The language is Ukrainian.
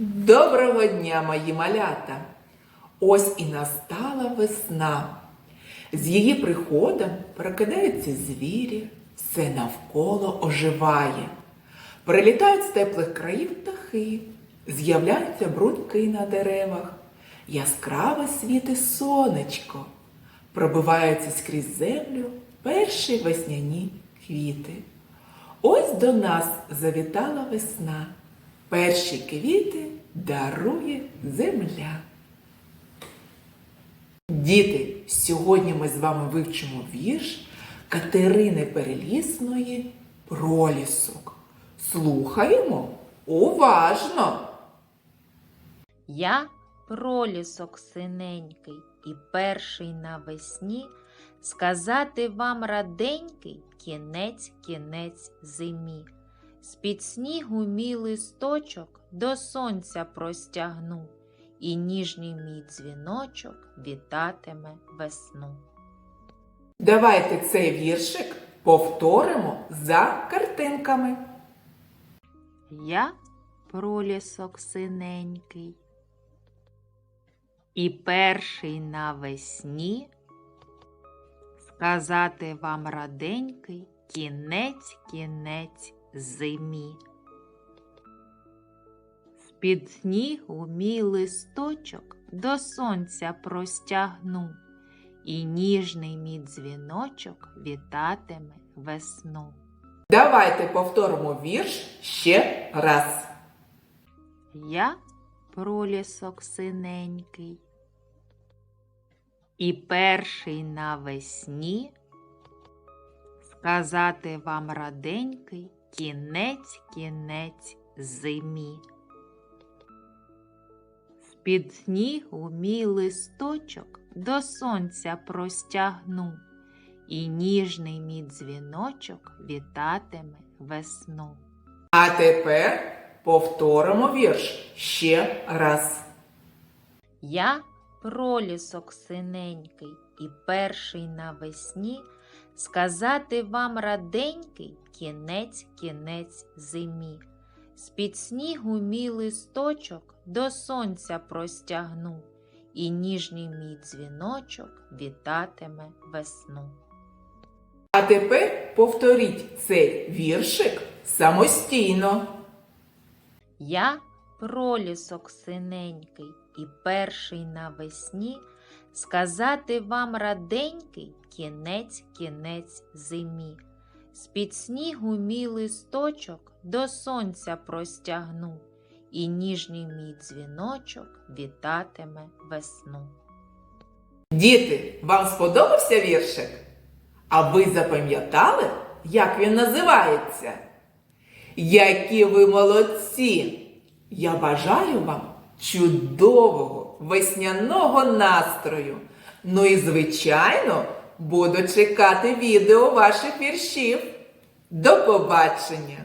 Доброго дня, мої малята! Ось і настала весна. З її приходом прокидаються звірі, все навколо оживає. Прилітають з теплих країв птахи, з'являються брудки на деревах, яскраве світи сонечко, пробиваються скрізь землю перші весняні квіти. Ось до нас завітала весна. Перші квіти дарує земля. Діти, сьогодні ми з вами вивчимо вірш Катерини Перелісної Пролісок. Слухаємо уважно. Я пролісок синенький і перший навесні сказати вам раденький кінець кінець зимі. З-під снігу мій листочок до сонця простягну, і ніжний мій дзвіночок вітатиме весну. Давайте цей віршик повторимо за картинками. Я пролісок синенький. І перший навесні сказати вам раденький кінець кінець зимі. З-під снігу мій листочок до сонця простягну, і ніжний мій дзвіночок вітатиме весну. Давайте повторимо вірш ще раз. Я пролісок синенький. І перший навесні сказати вам раденький кінець кінець зимі. З-під снігу мій листочок до сонця простягну, і ніжний мій дзвіночок вітатиме весну. А тепер повторимо вірш ще раз. Я пролісок синенький і перший навесні сказати вам раденький кінець кінець зимі. З-під снігу мій листочок до сонця простягну, і ніжний мій дзвіночок вітатиме весну. А тепер повторіть цей віршик самостійно. Я пролісок синенький і перший навесні сказати вам раденький кінець кінець зимі. З-під снігу мій листочок до сонця простягну, і ніжний мій дзвіночок вітатиме весну. Діти, вам сподобався віршик? А ви запам'ятали, як він називається? Які ви молодці! Я бажаю вам чудового весняного настрою. Ну і, звичайно, буду чекати відео ваших віршів. До побачення!